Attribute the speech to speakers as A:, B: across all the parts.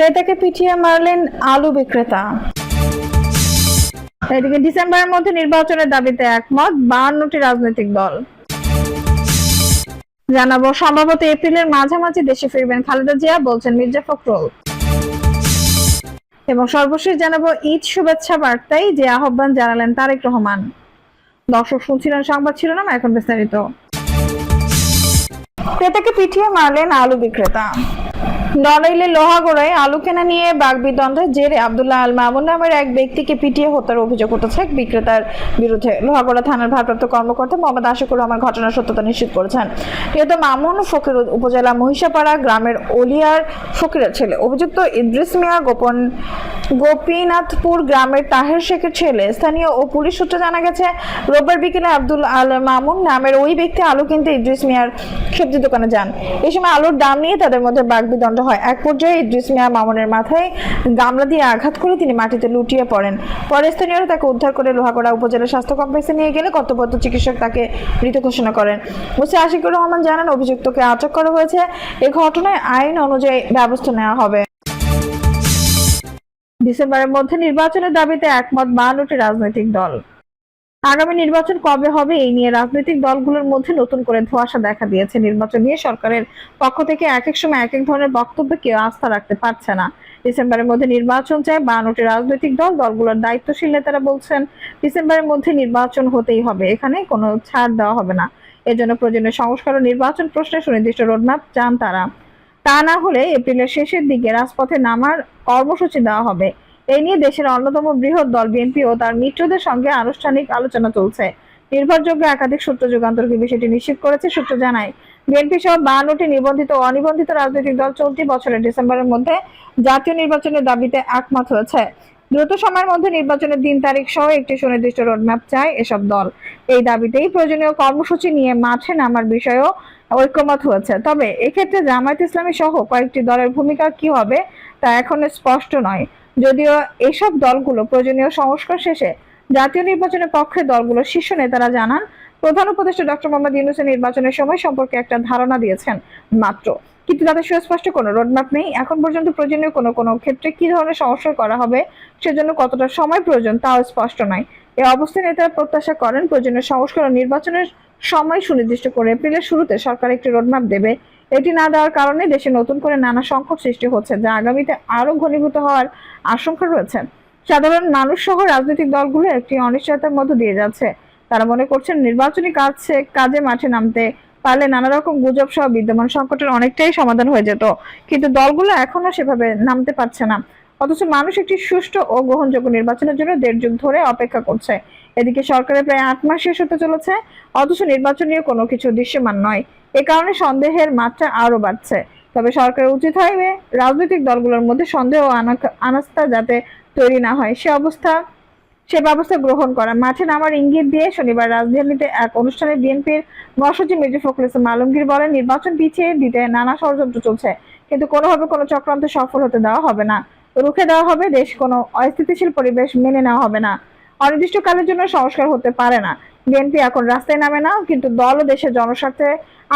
A: ক্রেতাকে পিটিয়ে মারলেন আলু বিক্রেতা। এদিকে ডিসেম্বরের মধ্যে নির্বাচনের দাবিতে একমত বাহান্নটি রাজনৈতিক দল। জানাব, সম্ভবত এপ্রিলের মাঝামাঝি দেশে ফিরবেন খালেদা জিয়া, বলছেন মির্জা ফখরুল। এবং সর্বশেষ জানাব, ঈদ শুভেচ্ছা বার্তায় যে আহ্বান জানালেন তারেক রহমান। দর্শক শুনছিলেন সংবাদ শিরোনাম, এখন বিস্তারিত। ক্রেতাকে পিটিয়ে মারলেন আলু বিক্রেতা। নড়াইলে লোহাগড়ায় আলু কেনা নিয়ে বাগবিদ্বন্দ্বের জেরে আব্দুল্লাহ আল মামুন নামের এক ব্যক্তিকে পিটিয়ে হত্যার অভিযোগ উঠেছে এক বিক্রেতার বিরুদ্ধে। লোহাগড়া থানার ভারপ্রাপ্ত কর্মকর্তা মোহাম্মদ আশিকুর রহমান ঘটনার সত্যতা নিশ্চিত করেছেন। নিহত মামুন ফকির উপজেলা মহিষাপাড়া গ্রামের ওলিয়ার ফকিরের ছেলে। অভিযুক্ত ইদ্রিস মিয়া গোপন গোপীনাথপুর গ্রামের তাহের শেখের ছেলে। স্থানীয় ও পুলিশ সূত্রে জানা গেছে, রোববার বিকেলে আব্দুল আল মামুন নামের ওই ব্যক্তি আলু কিনতে ইদ্রিস মিয়ার সবজি দোকানে যান। এই সময় আলুর দাম নিয়ে তাদের মধ্যে বাগবিদণ্ড হয়। এক পর্যায়ে ইদ্রিস মিয়া মামুনের মাথায় গামলা দিয়ে আঘাত করে তিনি মাটিতে লুটিয়ে পড়েন। পরে স্থানীয়রা তাকে উদ্ধার করে লোহাগড়া উপজেলা স্বাস্থ্য কমপ্লেক্সে নিয়ে গেলে কর্তব্যরত চিকিৎসক তাকে মৃত ঘোষণা করেন। মুসি আশিকুর রহমান জানান, অভিযুক্তকে আটক করা হয়েছে। এ ঘটনায় আইন অনুযায়ী ব্যবস্থা নেওয়া হবে। ডিসেম্বরের মধ্যে নির্বাচনের দাবিতে একমত বাহান্নটি রাজনৈতিক দল। আগামী নির্বাচন কবে হবে এই নিয়ে রাজনৈতিক দলগুলোর মধ্যে নতুন করে ধোঁয়াশা দেখা দিয়েছে। নির্বাচন নিয়ে সরকারের পক্ষ থেকে এক এক সময় এক এক ধরনের বক্তব্যে কেউ আস্থা রাখতে পারছে না। ডিসেম্বরের মধ্যে নির্বাচন চায় বাহান্নটি রাজনৈতিক দল, দলগুলোর দায়িত্বশীল নেতারা বলছেন, ডিসেম্বরের মধ্যে নির্বাচন হতেই হবে, এখানে কোনো ছাড় দেওয়া হবে না। এজন্য প্রয়োজনীয় সংস্কার ও নির্বাচন প্রশ্নে সুনির্দিষ্ট রোডম্যাপ চান তারা। তা না হলে এপ্রিলের শেষের দিকে রাজপথে নামার কর্মসূচি দেওয়া হবে। এই নিয়ে দেশের অন্যতম বৃহৎ দল বিএনপি ও তার মিত্রদের সঙ্গে আনুষ্ঠানিক আলোচনা চলছে। নির্ভরযোগ্য একাধিক সূত্র যুগান্তরকে বিষয়টি নিশ্চিত করেছে সূত্র জানায়। বিএনপি সহ বাহান্নটি নিবন্ধিত অনিবন্ধিত রাজনৈতিক দল চলতি বছরের ডিসেম্বরের মধ্যে জাতীয় নির্বাচনের দাবিতে একমত হয়েছে। দ্রুত সময়ের মধ্যে নির্বাচনের দিন তারিখ সহ একটি সুনির্দিষ্ট রোডম্যাপ চায় এসব দল। এই দাবিতেই প্রয়োজনীয় কর্মসূচি নিয়ে মাঠে নামার বিষয়েও ঐক্যমত হয়েছে। তবে এক্ষেত্রে জামায়াত ইসলামী সহ কয়েকটি দলের ভূমিকা কি হবে তা এখনও স্পষ্ট নয়। যদিও এসব দলগুলো প্রয়োজনীয় সংস্কার শেষে জাতীয় নির্বাচনের পক্ষে দলগুলোর শীর্ষ নেতারা জানান, প্রধান উপদেষ্টা ডক্টর মোহাম্মদ ইউনুসের নির্বাচনের সময় সম্পর্কে একটা ধারণা দিয়েছেন মাত্র। কিন্তু তাদের সুস্পষ্ট কোনো রোডম্যাপ নেই। এখন পর্যন্ত প্রয়োজনীয় কোনো কোনো ক্ষেত্রে কি ধরনের সংস্কার করা হবে সেজন্য কতটা সময় প্রয়োজন তাও স্পষ্ট নয়। এ অবস্থায় নেতারা প্রত্যাশা করেন প্রয়োজনীয় সংস্কার ও নির্বাচনের সময় সুনির্দিষ্ট করে এপ্রিলের শুরুতে সরকার একটি রোডম্যাপ দেবে। এটি না দেওয়ার কারণে দেশে নতুন করে নানা সংকট সৃষ্টি হচ্ছে, যা আগামীতে আরও ঘনীভূত হওয়ার আশঙ্কা রয়েছে। সাধারণ মানুষ সহ রাজনৈতিক দলগুলো একটি অনিশ্চয়তার মধ্য দিয়ে যাচ্ছে। তারা মনে করছেন নির্বাচনী কাজে কাজে মাঠে নামতে পারলে নানা রকম গুজব সহ বিদ্যমান সংকটের অনেকটাই সমাধান হয়ে যেত। কিন্তু দলগুলো এখনও সেভাবে নামতে পারছে না। অথচ মানুষ একটি সুষ্ঠু ও গ্রহণযোগ্য নির্বাচনের জন্য দেড় যুগ ধরে অপেক্ষা করছে। এদিকে সরকারের প্রায় আট মাস শেষ হতে চলেছে, অথচ নির্বাচন নিয়ে কোনো কিছু দৃশ্যমান নয়। এ কারণে সন্দেহের মাত্রা আরও বাড়ছে। তবে সরকারের উচিত হবে রাজনৈতিক দলগুলোর মধ্যে সন্দেহ আনাস্থা যাতে তৈরি না হয়। সে অবস্থা, সে ব্যবস্থা গ্রহণ করা। মাঠে নামার ইঙ্গিত দিয়ে শনিবার রাজধানীতে এক অনুষ্ঠানে বিএনপির মহাসচিব মির্জা ফখরুল ইসলাম আলমগীর বলেন, নির্বাচন পিছিয়ে দিতে নানা ষড়যন্ত্র চলছে। কিন্তু কোনোভাবে কোনো চক্রান্ত সফল হতে দেওয়া হবে না। রুখে দেওয়া হবে দেশ। কোনো অস্থিতিশীল পরিবেশ মেনে নেওয়া হবে না। অনির্দিষ্টকালের জন্য সংস্কার হতে পারে না। বিএনপি এখন রাস্তায় নামে না, কিন্তু দল ও দেশের জনস্বার্থে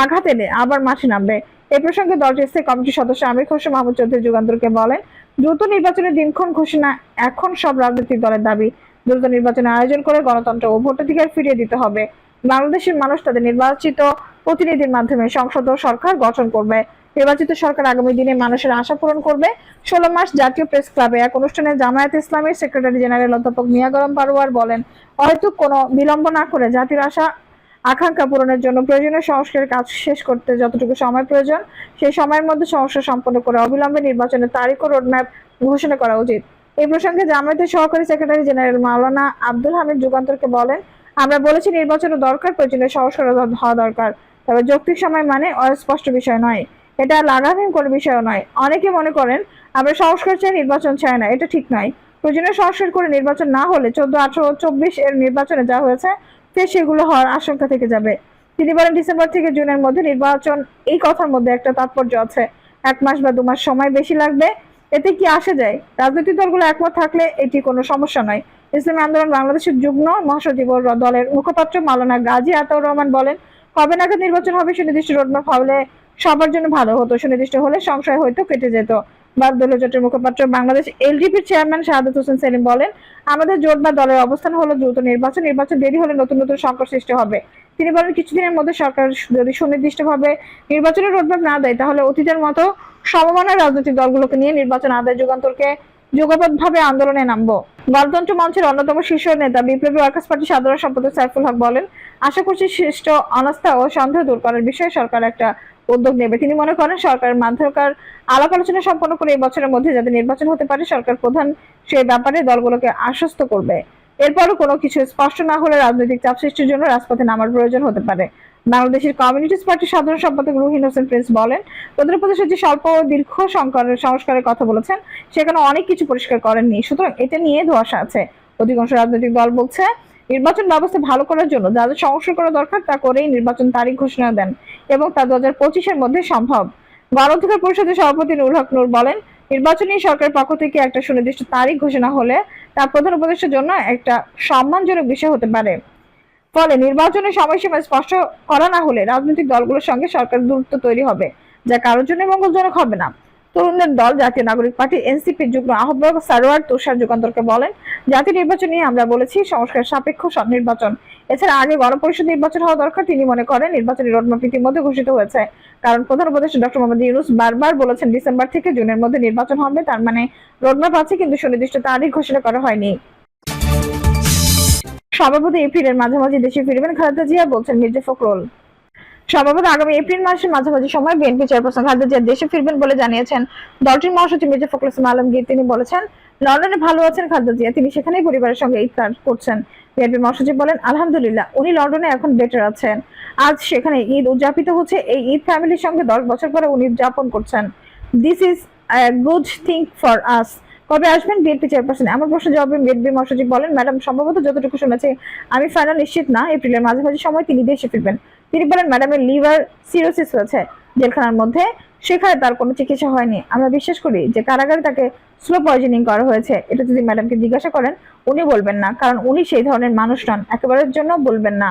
A: আঘাত এলে আবার মাঠে নামবে। এ প্রসঙ্গে দলটির স্থায়ী কমিটির সদস্য আমির খসরু মাহমুদ চৌধুরী যুগান্তরকে বলেন, দ্রুত নির্বাচনের দিনক্ষণ ঘোষণা এখন সব রাজনৈতিক দলের দাবি। দ্রুত নির্বাচনের আয়োজন করে গণতন্ত্র ও ভোটাধিকার ফিরিয়ে দিতে হবে। বাংলাদেশের মানুষ তাদের নির্বাচিত প্রতিনিধির মাধ্যমে সংসদ ও সরকার গঠন করবে। নির্বাচিত সরকার আগামী দিনে মানুষের আশা পূরণ করবে। ষোলো মাস জাতীয় প্রেস ক্লাবে এক অনুষ্ঠানে জামায়াত ইসলামের সেক্রেটারি জেনারেল অধ্যাপক মিয়া গরম পারোয়ার বলেন, হয়তো কোনো বিলম্ব না করে জাতির আশা, আকাঙ্ক্ষা পূরণের জন্য প্রয়োজনীয় সংস্কারের কাজ শেষ করতে যতটুকু সময় প্রয়োজন, সেই সময়ের মধ্যে সংস্কার সম্পন্ন করে অবিলম্বে নির্বাচনের তারিখ ও রোডম্যাপ ঘোষণা করা উচিত। এই প্রসঙ্গে জামায়াতের সহকারী সেক্রেটারি জেনারেল মাওলানা আব্দুল হামিদ যুগান্তরকে বলেন, আমরা বলেছি নির্বাচনের দরকার, প্রয়োজনীয় সংস্কার হওয়া দরকার। তবে যৌক্তিক সময় মানে অস্পষ্ট বিষয় নয়। এটা লাগামহীন কোনো বিষয় নয়। অনেকে মনে করেন, আমরা সংস্কার চাই, নির্বাচন চাই না। এটা ঠিক নয়। প্রয়োজনীয় সংস্কার করে নির্বাচন না হলে চোদ্দ, আঠারো, চব্বিশ এর নির্বাচনে যা হয়েছে ফের সেগুলো হওয়ার আশঙ্কা থেকে যাবে। তিনি বলেন, ডিসেম্বর থেকে জুনের মধ্যে নির্বাচন, এই কথার মধ্যে একটা তাৎপর্য আছে। এক মাস বা দু মাস সময় বেশি লাগবে। এতে কি আসে যায়? রাজনৈতিক দলগুলো একমত থাকলে এটি কোনো সমস্যা নয়। ইসলামী আন্দোলন বাংলাদেশের যুগ্ম মহাসচিব দলের মুখপাত্র মাওলানা গাজী আতাউর রহমান বলেন কবে নাগাদ নির্বাচন হবে সুনির্দিষ্ট রোডম্যাপ হলে সবার জন্য ভালো হতো, সুনির্দিষ্ট হলে সংশয় হয়তো কেটে যেত। বাদ দলীয় জোটের মুখপাত্র বাংলাদেশ এলডিপির চেয়ারম্যান শাহাদত হোসেন সেলিম বলেন, আমাদের জোট বা দলের অবস্থান হলো দ্রুত নির্বাচন নির্বাচন দেরি হলে নতুন নতুন সংকট সৃষ্টি হবে। তিনি বলেন, কিছুদিনের মধ্যে সরকার যদি সুনির্দিষ্টভাবে নির্বাচনের রোডম্যাপ না দেয়, তাহলে অতীতের মতো সমমানের রাজনৈতিক দলগুলোকে নিয়ে নির্বাচন আদায় যুগান্তরকে যুগপৎভাবে আন্দোলনে নামবো। গণতন্ত্র মঞ্চের অন্যতম শীর্ষ নেতা বিপ্লবী ওয়ার্কার্স পার্টি সাধারণ সম্পাদক সাইফুল হক বলেন, আশা করছি সৃষ্ট অনাস্থা ও সন্দেহ দূর করার বিষয়ে সরকার একটা উদ্যোগ নেবে। তিনি মনে করেন সরকারের মাধ্যমকার আলাপ আলোচনা সম্পন্ন করে এই বছরের মধ্যে যাতে নির্বাচন হতে পারে, সরকার প্রধান সেই ব্যাপারে দলগুলোকে আশ্বস্ত করবে। এরপরও কোনো কিছু স্পষ্ট না হলে রাজনৈতিক চাপ সৃষ্টির জন্য রাজপথে নামার প্রয়োজন হতে পারে। বাংলাদেশের কমিউনিস্ট পার্টির সাধারণ সম্পাদক রুহিন হোসেন প্রিন্স বলেন, উত্তরপ্রদেশের যে স্বল্প দীর্ঘ সংকরের সংস্কারের কথা বলেছেন, সেখানে অনেক কিছু পরিষ্কার করেননি। সুতরাং এটা নিয়ে ধোয়াশা আছে। অধিকাংশ রাজনৈতিক দল বলছে, নির্বাচন ব্যবস্থা ভালো করার জন্য যা যা সংস্কার করা দরকার তা করেই নির্বাচন তারিখ ঘোষণা দেন এবং তা দু হাজার পঁচিশের মধ্যে সম্ভব। গণ অধিকার পরিষদের সভাপতি নুর হক নূর বলেন, নির্বাচনী সরকারের পক্ষ থেকে একটা সুনির্দিষ্ট তারিখ ঘোষণা হলে তা প্রধান উপদেষ্টার জন্য একটা সম্মানজনক বিষয় হতে পারে। ফলে নির্বাচনের সময়সীমা স্পষ্ট করা না হলে রাজনৈতিক দলগুলোর সঙ্গে সরকার দূরত্ব তৈরি হবে, যা কারোর জন্য মঙ্গলজনক হবে না। তরুণদের দল, জাতীয় নাগরিক পার্টি এনসিপির যুগ্ম আহ্বায়ক সারোয়ার তুষার যুগান্তরকে বলেন, জাতীয় নির্বাচন নিয়ে আমরা বলেছি সংস্কার সাপেক্ষ সব নির্বাচন। এছাড়া আগে গণপরিষদ নির্বাচন হওয়া দরকার, তিনি মনে করেন নির্বাচনী রোডম্যাপ ইতিমধ্যে ঘোষিত হয়েছে। কারণ প্রধান উপদেষ্টা ডক্টর মোহাম্মদ ইউনুস বারবার বলেছেন, ডিসেম্বর থেকে জুনের মধ্যে নির্বাচন হবে, তার মানে রোডম্যাপ আছে, কিন্তু সুনির্দিষ্ট তারিখ ঘোষণা করা হয়নি। সভাপতি এপ্রিলের মাঝামাঝি দেশে ফিরবেন খালেদা জিয়া বলছেন মির্জা ফখরুল। সম্ভবত আগামী এপ্রিল মাসের মাঝামাঝি সময় বিএনপি চেয়ারপারসন খালেদা জিয়া দেশে ফিরবেন বলে জানিয়েছেন দলটির মহাসচিব মির্জা ফখরুল ইসলাম আলমগীর। তিনি বলেছেন, লন্ডনে ভালো আছেন খালেদা জিয়া, তিনি সেখানেই পরিবারের সঙ্গে ইফতার করছেন। বিএনপি মহাসচিব বলেন, আলহামদুলিল্লাহ, উনি লন্ডনে এখন বেটার আছেন। আজ সেখানে ঈদ উদযাপিত হচ্ছে, এই ঈদ ফ্যামিলির সঙ্গে দশ বছর পরে উনি উদযাপন করছেন। This is good thing for us কবে আসবেন? বিএনপি চেয়ারপারসন এমন প্রশ্ন জবাবে বিএনপি মহাসচিব বলেন, ম্যাডাম, সম্ভবত যতটুকু শুনেছি, আমি ফাইনাল নিশ্চিত না, এপ্রিলের মাঝামাঝি সময় তিনি দেশে ফিরবেন। তিনি বলেন, ম্যাডামের লিভার সিরোসিস হয়েছে জেলখানার মধ্যে, সেখানে তার কোনো চিকিৎসা হয়নি। আমরা বিশ্বাস করি যে কারাগারে তাকে স্লো পয়জনিং করা হয়েছে। এটা যদি ম্যাডামকে জিজ্ঞাসা করেন, উনি বলবেন না, কারণ উনি সেই ধরনের মানুষ নন। একেবারের জন্য বলবেন না।